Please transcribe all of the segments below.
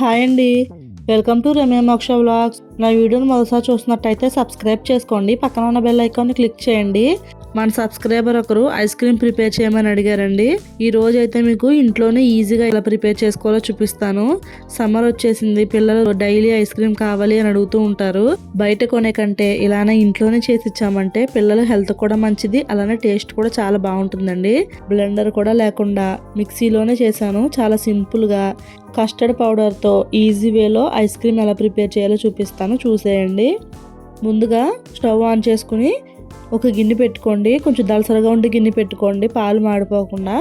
Hi అండి. Welcome to Ramya మోక్ష vlogs. నా వీడియోని మొదటిసారి చూసినట్టయితే సబ్స్క్రైబ్ చేసుకోండి. పక్కన ఉన్న బెల్ ఐకాన్ని క్లిక్ చేయండి. మన సబ్స్క్రైబర్ ఒకరు ఐస్ క్రీమ్ ప్రిపేర్ చేయమని అడిగారండి. ఈ రోజు అయితే మీకు ఇంట్లోనే ఈజీగా ఎలా ప్రిపేర్ చేసుకోవాలో చూపిస్తాను. సమ్మర్ వచ్చేసింది పిల్లలు డైలీ ఐస్ క్రీమ్ కావాలి అని అడుగుతూ ఉంటారు. బయట కొనే కంటే ఇలానే ఇంట్లోనే చేసి ఇచ్చామంటే పిల్లల హెల్త్ కూడా మంచిది అలానే టేస్ట్ కూడా చాలా బాగుంటుందండి. బ్లెండర్ కూడా లేకుండా మిక్సీలోనే చేశాను చాలా సింపుల్గా. కస్టర్డ్ పౌడర్తో ఈజీ వేలో ఐస్ క్రీమ్ ఎలా ప్రిపేర్ చేయాలో చూపిస్తాను చూసేయండి. ముందుగా స్టవ్ ఆన్ చేసుకుని ఒక గిన్నె పెట్టుకోండి. కొంచెం దలసరగా ఉండి గిన్నె పెట్టుకోండి. పాలు మాడిపోకుండా.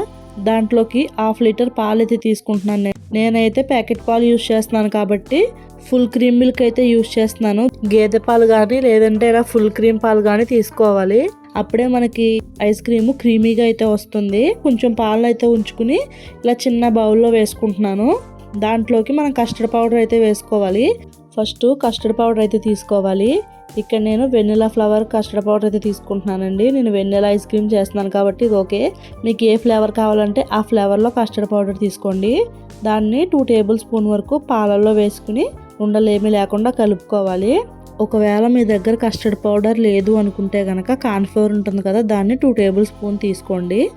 దాంట్లోకి హాఫ్ లీటర్ పాలు అయితే తీసుకుంటున్నాను నేను. నేనైతే ప్యాకెట్ పాలు యూస్ చేస్తున్నాను కాబట్టి ఫుల్ క్రీమ్ మిల్క్ అయితే యూస్ చేస్తున్నాను. గేదె పాలు కానీ లేదంటే ఇలా ఫుల్ క్రీమ్ పాలు కానీ తీసుకోవాలి. అప్పుడే మనకి ఐస్ క్రీమ్ క్రీమీగా అయితే వస్తుంది. కొంచెం పాలు అయితే ఉంచుకుని ఇలా చిన్న బౌల్లో వేసుకుంటున్నాను. దాంట్లోకి మనం కస్టర్డ్ పౌడర్ అయితే వేసుకోవాలి. ఫస్ట్ కస్టర్డ్ పౌడర్ అయితే తీసుకోవాలి. ఇక్కడ నేను వెన్నెలా ఫ్లేవర్ కస్టర్డ్ పౌడర్ అయితే తీసుకుంటున్నానండి. నేను వెన్నెలా ఐస్ క్రీమ్ చేస్తున్నాను కాబట్టి ఇది ఓకే. మీకు ఏ ఫ్లేవర్ కావాలంటే ఆ ఫ్లేవర్లో కస్టర్డ్ పౌడర్ తీసుకోండి. దాన్ని టూ టేబుల్ స్పూన్ వరకు పాలల్లో వేసుకుని ఉండలేమీ లేకుండా కలుపుకోవాలి. ఒకవేళ మీ దగ్గర కస్టర్డ్ పౌడర్ లేదు అనుకుంటే కనుక కార్న్ఫ్లోర్ ఉంటుంది కదా దాన్ని టూ టేబుల్ స్పూన్ తీసుకోండి.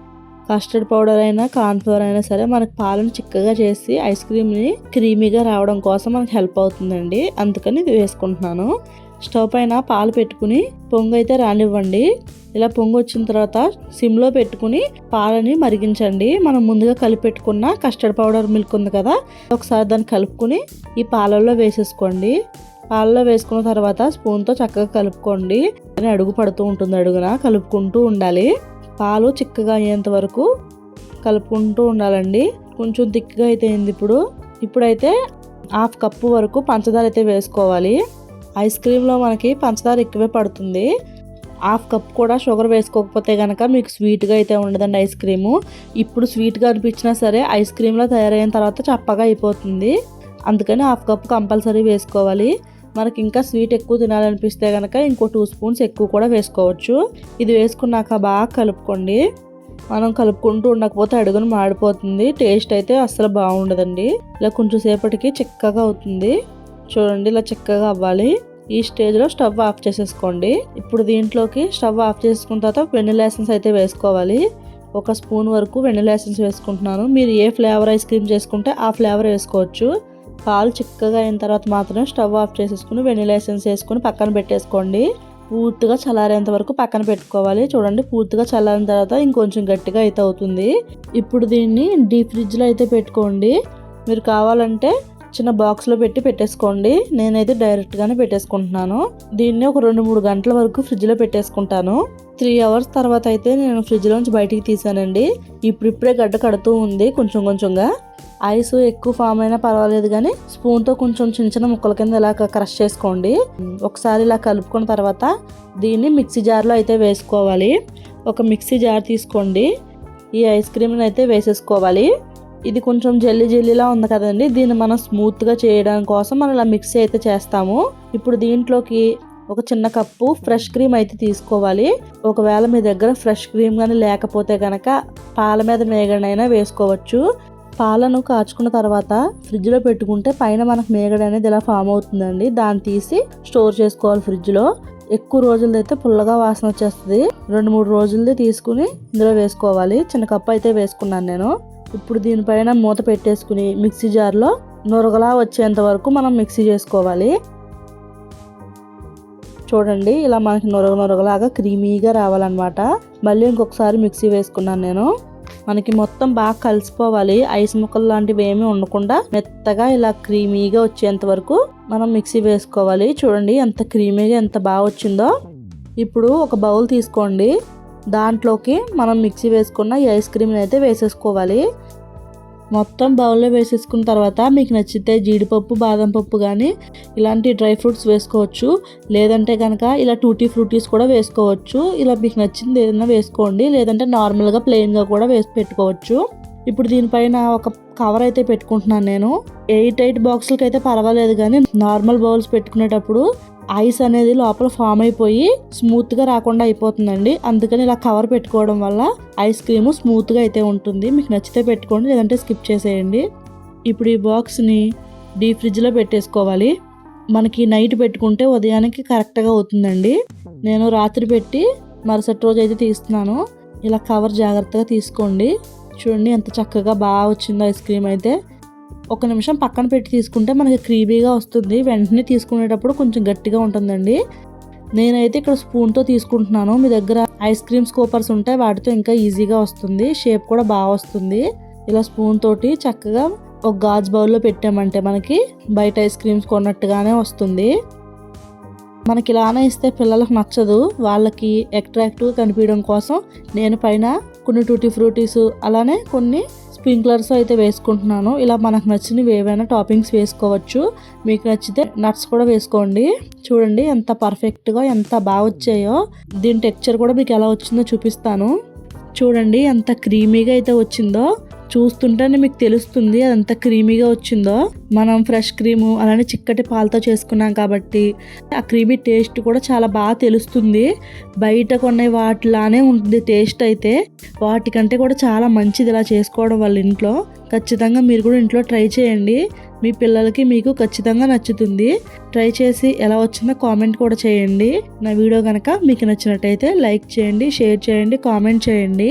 కస్టర్డ్ పౌడర్ అయినా కార్న్ఫ్లోర్ అయినా సరే మనకు పాలను చిక్కగా చేసి ఐస్ క్రీమ్ని క్రీమీగా రావడం కోసం మనకు హెల్ప్ అవుతుందండి. అందుకని ఇది వేసుకుంటున్నాను. స్టవ్ పైన పాలు పెట్టుకుని పొంగు అయితే రానివ్వండి. ఇలా పొంగు వచ్చిన తర్వాత సిమ్లో పెట్టుకుని పాలని మరిగించండి. మనం ముందుగా కలిపెట్టుకున్న కస్టర్డ్ పౌడర్ మిల్క్ ఉంది కదా ఒకసారి దాన్ని కలుపుకుని ఈ పాలల్లో వేసేసుకోండి. పాలలో వేసుకున్న తర్వాత స్పూన్తో చక్కగా కలుపుకోండి. అని అడుగు పడుతూ ఉంటుంది అడుగున కలుపుకుంటూ ఉండాలి. పాలు చిక్కగా అయ్యేంత వరకు కలుపుకుంటూ ఉండాలండి. కొంచెం థిక్గా అయితే అయింది ఇప్పుడు. ఇప్పుడైతే హాఫ్ కప్పు వరకు పంచదార అయితే వేసుకోవాలి. ఐస్ క్రీమ్లో మనకి పంచదార ఎక్కువే పడుతుంది. హాఫ్ కప్ కూడా షుగర్ వేసుకోకపోతే కనుక మీకు స్వీట్గా అయితే ఉండదండి ఐస్ క్రీము. ఇప్పుడు స్వీట్గా అనిపించినా సరే ఐస్ క్రీమ్లో తయారైన తర్వాత చప్పగా అయిపోతుంది. అందుకని హాఫ్ కప్ కంపల్సరీ వేసుకోవాలి. మనకి ఇంకా స్వీట్ ఎక్కువ తినాలనిపిస్తే కనుక ఇంకో టూ స్పూన్స్ ఎక్కువ కూడా వేసుకోవచ్చు. ఇది వేసుకున్నాక బాగా కలుపుకోండి. మనం కలుపుకుంటూ ఉండకపోతే అడుగును మాడిపోతుంది. టేస్ట్ అయితే అస్సలు బాగుండదండి. ఇలా కొంచెం సేపటికి చిక్కగా అవుతుంది. చూడండి ఇలా చిక్కగా అవ్వాలి. ఈ స్టేజ్లో స్టవ్ ఆఫ్ చేసేసుకోండి. ఇప్పుడు దీంట్లోకి స్టవ్ ఆఫ్ చేసుకున్న తర్వాత వెనిలా ఎసెన్స్ అయితే వేసుకోవాలి. ఒక స్పూన్ వరకు వెనిలా ఎసెన్స్ వేసుకుంటున్నాను. మీరు ఏ ఫ్లేవర్ ఐస్ క్రీమ్ చేసుకుంటే ఆ ఫ్లేవర్ వేసుకోవచ్చు. పాలు చిక్కగా అయిన తర్వాత మాత్రమే స్టవ్ ఆఫ్ చేసేసుకుని వెనిలా ఎసెన్స్ వేసుకుని పక్కన పెట్టేసుకోండి. పూర్తిగా చల్లారేంత వరకు పక్కన పెట్టుకోవాలి. చూడండి పూర్తిగా చల్లారిన తర్వాత ఇంకొంచెం గట్టిగా అయితే అవుతుంది. ఇప్పుడు దీన్ని డీప్ ఫ్రిడ్జ్లో అయితే పెట్టుకోండి. మీరు కావాలంటే చిన్న బాక్స్లో పెట్టి పెట్టేసుకోండి. నేనైతే డైరెక్ట్గానే పెట్టేసుకుంటున్నాను. దీన్ని ఒక రెండు మూడు గంటల వరకు ఫ్రిడ్జ్లో పెట్టేసుకుంటాను. త్రీ అవర్స్ తర్వాత అయితే నేను ఫ్రిడ్జ్లోంచి బయటికి తీసానండి. ఇప్పుడు ఇప్పుడే గడ్డ కడుతూ ఉంది కొంచెం కొంచెంగా. ఐస్ ఎక్కువ ఫామ్ అయినా పర్వాలేదు కానీ స్పూన్తో కొంచెం చిన్న చిన్న ముక్కల కింద ఇలా క్రష్ చేసుకోండి. ఒకసారి ఇలా కలుపుకున్న తర్వాత దీన్ని మిక్సీ జార్లో అయితే వేసుకోవాలి. ఒక మిక్సీ జార్ తీసుకోండి. ఈ ఐస్ క్రీమ్ని అయితే వేసేసుకోవాలి. ఇది కొంచెం జల్లి జల్లిలా ఉంది కదండి. దీన్ని మనం స్మూత్గా చేయడం కోసం మనం ఇలా మిక్స్ అయితే చేస్తాము. ఇప్పుడు దీంట్లోకి ఒక చిన్న కప్పు ఫ్రెష్ క్రీమ్ అయితే తీసుకోవాలి. ఒకవేళ మీ దగ్గర ఫ్రెష్ క్రీమ్ కానీ లేకపోతే కనుక పాల మీద మేగడైనా వేసుకోవచ్చు. పాలను కాచుకున్న తర్వాత ఫ్రిడ్జ్లో పెట్టుకుంటే పైన మనకు మేగడ అనేది ఇలా ఫామ్ అవుతుందండి. దాన్ని తీసి స్టోర్ చేసుకోవాలి ఫ్రిడ్జ్లో ఎక్కువ రోజులది అయితే పుల్లగా వాసన వచ్చేస్తుంది. రెండు మూడు రోజులది తీసుకుని ఇందులో వేసుకోవాలి. చిన్న కప్పు అయితే వేసుకున్నాను నేను. ఇప్పుడు దీనిపైన మూత పెట్టేసుకుని మిక్సీ జార్లో నొరగలా వచ్చేంత వరకు మనం మిక్సీ చేసుకోవాలి. చూడండి ఇలా మనకి నొరగ నొరగలాగా క్రీమీగా రావాలన్నమాట. మళ్ళీ ఇంకొకసారి మిక్సీ వేసుకున్నాను నేను. మనకి మొత్తం బాగా కలిసిపోవాలి. ఐస్ ముక్కలు లాంటివి ఏమీ ఉండకుండా మెత్తగా ఇలా క్రీమీగా వచ్చేంత వరకు మనం మిక్సీ వేసుకోవాలి. చూడండి ఎంత క్రీమీగా ఎంత బాగా వచ్చిందో. ఇప్పుడు ఒక బౌల్ తీసుకోండి. దాంట్లోకి మనం మిక్సీ వేసుకున్న ఈ ఐస్ క్రీమ్ని అయితే వేసేసుకోవాలి. మొత్తం బౌల్లో వేసేసుకున్న తర్వాత మీకు నచ్చితే జీడిపప్పు బాదం పప్పు కానీ ఇలాంటి డ్రై ఫ్రూట్స్ వేసుకోవచ్చు. లేదంటే కనుక ఇలా టూటీ ఫ్రూటీస్ కూడా వేసుకోవచ్చు. ఇలా మీకు నచ్చింది ఏదైనా వేసుకోండి. లేదంటే నార్మల్గా ప్లెయిన్గా కూడా వేసి పెట్టుకోవచ్చు. ఇప్పుడు దీనిపైన ఒక కవర్ అయితే పెట్టుకుంటున్నాను నేను. ఎయిట్ ఎయిట్ బాక్సులకి అయితే పర్వాలేదు కానీ నార్మల్ బౌల్స్ పెట్టుకునేటప్పుడు ఐస్ అనేది లోపల ఫామ్ అయిపోయి స్మూత్గా రాకుండా అయిపోతుందండి. అందుకని ఇలా కవర్ పెట్టుకోవడం వల్ల ఐస్ క్రీమ్ స్మూత్గా అయితే ఉంటుంది. మీకు నచ్చితే పెట్టుకోండి లేదంటే స్కిప్ చేసేయండి. ఇప్పుడు ఈ బాక్స్ని డీప్ ఫ్రిడ్జ్లో పెట్టేసుకోవాలి. మనకి నైట్ పెట్టుకుంటే ఉదయానికి కరెక్ట్గా అవుతుందండి. నేను రాత్రి పెట్టి మరుసటి రోజు అయితే తీస్తున్నాను. ఇలా కవర్ జాగ్రత్తగా తీసుకోండి. చూడండి ఎంత చక్కగా బాగా వచ్చిందో ఐస్ క్రీమ్ అయితే. ఒక నిమిషం పక్కన పెట్టి తీసుకుంటే మనకి క్రీమీగా వస్తుంది. వెంటనే తీసుకునేటప్పుడు కొంచెం గట్టిగా ఉంటుందండి. నేనైతే ఇక్కడ స్పూన్తో తీసుకుంటున్నాను. మీ దగ్గర ఐస్ క్రీమ్ స్కోపర్స్ ఉంటే వాటితో ఇంకా ఈజీగా వస్తుంది. షేప్ కూడా బాగా వస్తుంది. ఇలా స్పూన్ తోటి చక్కగా ఒక గాజు బౌల్లో పెట్టామంటే మనకి బయట ఐస్ క్రీమ్స్ కొన్నట్టుగానే వస్తుంది. మనకి ఇలానే ఇస్తే పిల్లలకు నచ్చదు వాళ్ళకి అట్రాక్టివ్గా కనిపించడం కోసం నేను పైన కొన్ని టూటీ ఫ్రూటీస్ అలానే కొన్ని స్ప్రింక్లర్స్ అయితే వేసుకుంటున్నాను. ఇలా మనకు నచ్చినవి ఏవైనా టాపింగ్స్ వేసుకోవచ్చు. మీకు నచ్చితే నట్స్ కూడా వేసుకోండి. చూడండి ఎంత పర్ఫెక్ట్గా ఎంత బాగా వచ్చాయో. దీని టెక్చర్ కూడా మీకు ఎలా వచ్చిందో చూపిస్తాను. చూడండి ఎంత క్రీమీగా అయితే వచ్చిందో. చూస్తుంటేనే మీకు తెలుస్తుంది అదంతా క్రీమీగా వచ్చిందో. మనం ఫ్రెష్ క్రీము అలానే చిక్కటి పాలతో చేసుకున్నాం కాబట్టి ఆ క్రీమీ టేస్ట్ కూడా చాలా బాగా తెలుస్తుంది. బయట కొనే వాటిలానే ఉంటుంది టేస్ట్ అయితే. వాటికంటే కూడా చాలా మంచిది ఇలా చేసుకోవడం వల్ల ఇంట్లో. ఖచ్చితంగా మీరు కూడా ఇంట్లో ట్రై చేయండి. మీ పిల్లలకి మీకు ఖచ్చితంగా నచ్చుతుంది. ట్రై చేసి ఎలా వచ్చిందో కామెంట్ కూడా చేయండి. నా వీడియో కనుక మీకు నచ్చినట్టయితే లైక్ చేయండి షేర్ చేయండి కామెంట్ చేయండి.